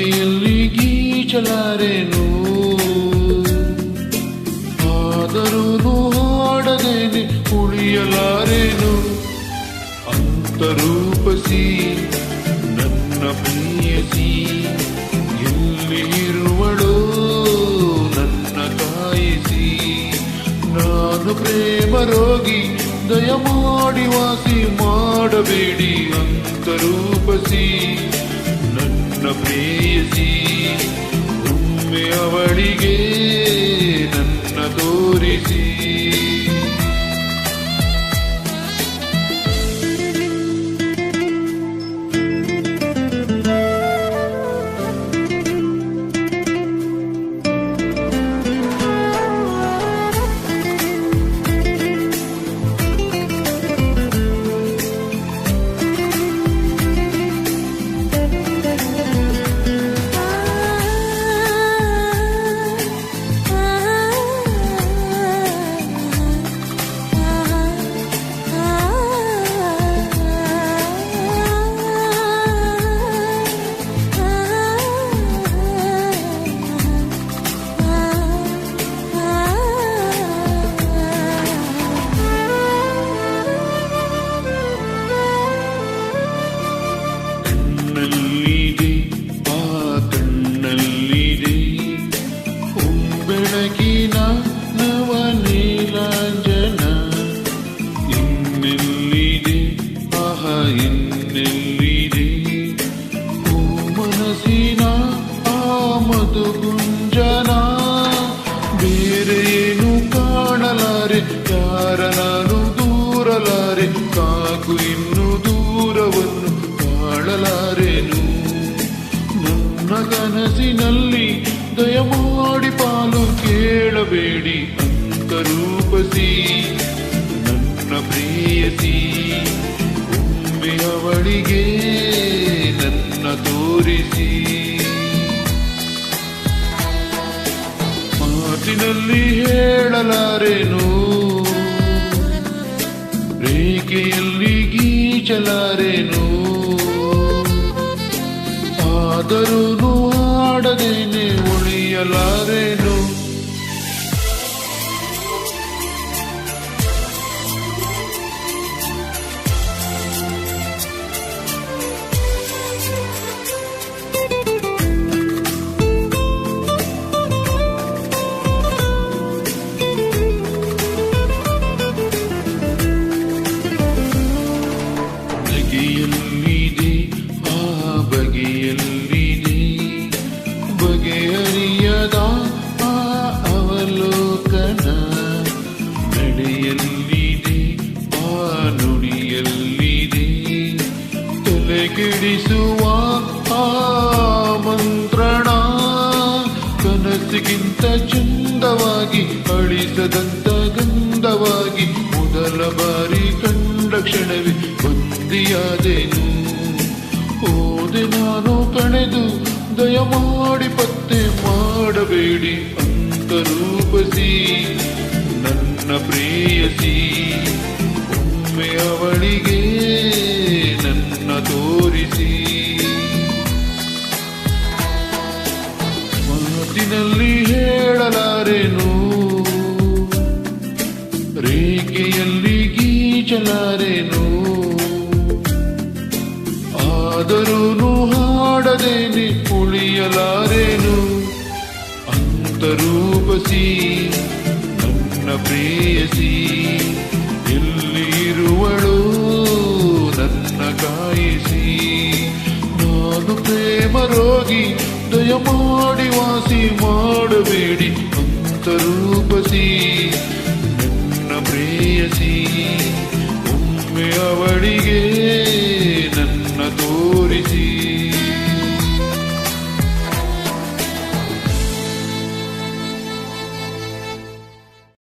ರೇಖೆಯಲ್ಲಿ ಗೀಚಲಾರೆನು ಆದರೂ ನೋಡದೇನೆ ಉಳಿಯಲಾರೆನು? ಅಂತರೂಪಸಿ ನನ್ನ ಪ್ರಿಯಸಿ, ಎಲ್ಲಿ ಇರುವಳು ನನ್ನ ಕಾಯಿಸಿ ನಾನು ಪ್ರೇಮ ರೋಗಿ, ದಯಮಾಡಿ ವಾಸಿ ಮಾಡಬೇಡಿ ಅಂತರೂಪಸಿ. ಪ್ರೇಯಸಿ ಒಮ್ಮೆ ಅವಳಿಗೆ ನನ್ನ ತೋರಿಸಿ. ಇನ್ನೆಲ್ಲಿದೆ ಓ ಮನಸ್ಸಿನ ಆ ಮಧುಗುಂಜನ ಬೇರೆ ಏನು ಕಾಣಲಾರೆ? ಯಾರ ನಾನು ದೂರಲಾರೆ? ಕಾಕು ಇನ್ನು ದೂರವನ್ನು ಕಾಣಲಾರೆನು? ನನ್ನ ಕನಸಿನಲ್ಲಿ ದಯಮಾಡಿ ಪಾಲು ಕೇಳಬೇಡಿ ಅಂತರೂಪಸಿ ನನ್ನ ಪ್ರೇಯಸಿ. ಅವಳಿಗೆ ನನ್ನ ತೋರಿಸಿ. ಮಾತಿನಲ್ಲಿ ಹೇಳಲಾರೆನು? ರೇಖೆಯಲ್ಲಿ ಗೀಚಲಾರೆನು? ಆದರೂ ಆಡದೇನೆ ಉಳಿಯಲಾರೆನು? ನಡೆಯಲ್ಲಿದೆ ಆ ನುಡಿಯಲ್ಲಿದೆ ತಲೆಗೆಡಿಸುವ ಆ ಮಂತ್ರಣ, ಕನಸಿಗಿಂತ ಚಂದವಾಗಿ, ಅಳಿಸದಂತ ಗಂಧವಾಗಿ, ಮೊದಲ ಬಾರಿ ಕಂಡ ಕ್ಷಣವೇ ಬಂದಿಯಾದೆನು. ಓದೆ ನಾನು ಕಳೆದು ದಯಮಾಡಿ ಪತ್ತೆ ಮಾಡಬೇಡಿ ಅಂತರೂಪಸಿ ನನ್ನ ಪ್ರೇಯಸಿ ಒಮ್ಮೆ ಅವಳಿಗೆ ನನ್ನ ತೋರಿಸಿ. ಮಾತಿನಲ್ಲಿ ಹೇಳಲಾರೆನು ರೇಖೆಯಲ್ಲಿ ಗೀಚಲಾರೆನು. ಆದರೂ ಹಾಡದೇನೆ ಉಳಿಯಲಾರೆನು ಅಂತರೂಪಸಿ ನನ್ನ ಪ್ರೇಯಸಿ. ಎಲ್ಲಿ ಇರುವಳು? ನನ್ನ ಕಾಯಿಸಿ. ನಾನು ಪ್ರೇಮ ರೋಗಿ ದಯಮಾಡಿ ವಾಸಿ ಮಾಡಬೇಡಿ ಅಂತರೂಪಸಿ ನನ್ನ ಪ್ರೇಯಸಿ, ಒಮ್ಮೆ ಅವಳಿಗೆ